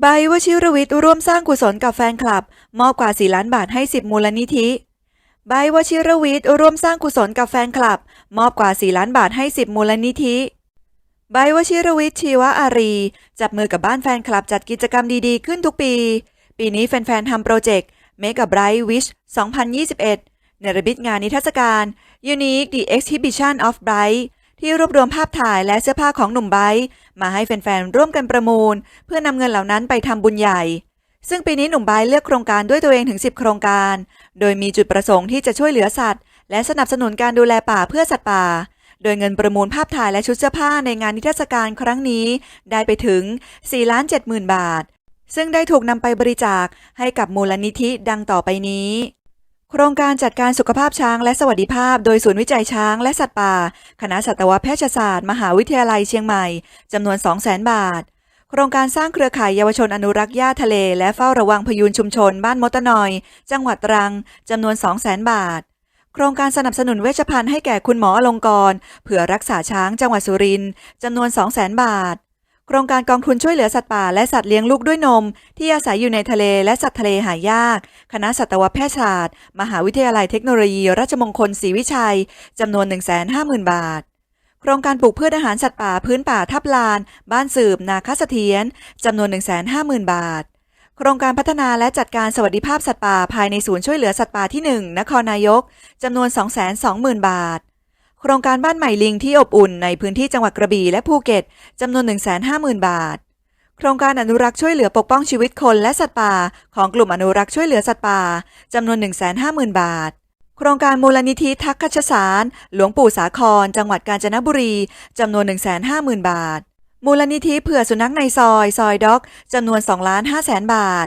ใบวชิรวิทย์ร่วมสร้างกุศลกับแฟนคลับ มอบกว่า 4 ล้านบาทให้ 10 มูลนิธิใบวชิรวิทย์ร่วมสร้างกุศลกับแฟนคลับ มอบกว่า 4 ล้านบาทให้ 10 มูลนิธิใบวชิรวิทย์ชีวะอารี จับมือกับบ้านแฟนคลับจัดกิจกรรมดีๆ ขึ้นทุกปี ปีนี้แฟนๆทำโปรเจกต์ Make a Bright Wish 2021 เนรมิตงานนิทรรศการ Unique The Exhibition of Bright ที่รวบรวมภาพถ่ายและเสื้อผ้าของหนุ่มไบมาให้แฟนๆร่วมกันประมูล เพื่อนำเงินเหล่านั้นไปทำบุญใหญ่ ซึ่งปีนี้หนุ่มไบเลือกโครงการด้วยตัวเองถึง 10 โครงการ โดยมีจุดประสงค์ที่จะช่วยเหลือสัตว์ และสนับสนุนการดูแลป่าเพื่อสัตว์ป่า โดยเงินประมูลภาพถ่ายและชุดเสื้อผ้าในงานนิทรรศการครั้งนี้ ได้ไปถึง4ล้าน7หมื่นบาท ซึ่งได้ถูกนำไปบริจาคให้กับมูลนิธิดังต่อไปนี้ ครงการจัดการสุขภาพช้างและสวัสดิภาพโดยศูนย์วิจัยช้างและสัตว์ป่า คณะสัตวแพทยศาสตร์ มหาวิทยาลัยเชียงใหม่ จำนวน 200,000 บาท โครงการสร้างเครือข่ายเยาวชนอนุรักษ์หญ้าทะเล และเฝ้าระวังพยูนชุมชน บ้านมตนอย จังหวัดตรัง จำนวน 200,000 บาท โครงการสนับสนุนเวชภัณฑ์ให้แก่คุณหมออลงกรเพื่อรักษาช้างจังหวัดสุรินทร์จำนวน 200,000 บาท โครงการกองทุนช่วยเหลือสัตว์ป่าและสัตว์เลี้ยงลูกด้วยนม ที่อาศัยอยู่ในทะเลและสัตว์ทะเลหายาก คณะสัตวแพทยศาสตร์ มหาวิทยาลัยเทคโนโลยี ราชมงคลศรีวิชัย จำนวน 150,000 บาท โครงการปลูกพืชอาหารสัตว์ป่าพื้นป่าทับลาน บ้านสืบ นาคาเสถียรจำนวน 150,000 บาท โครงการพัฒนาและจัดการสวัสดิภาพสัตว์ป่าภายในศูนย์ช่วยเหลือสัตว์ป่าที่ 1 นครนายกจำนวน 220,000 บาท ครงการบ้านใหม่ลิงที่อบอุ่นในพื้นที่จังหวัดกระบี่และภูเก็ตจำนวน 150,000 บาท โครงการอนุรักษ์ช่วยเหลือปกป้องชีวิตคนและสัตว์ป่า ของกลุ่มอนุรักษ์ช่วยเหลือสัตว์ป่าจำนวน 150,000 บาท โครงการมูลนิธิทักขชสาร หลวงปู่สาคร จังหวัดกาญจนบุรีจำนวน 150,000 บาท มูลนิธิเผื่อสุนัขในซอย ซอยด็อกจำนวน2ล้าน5แสนบาท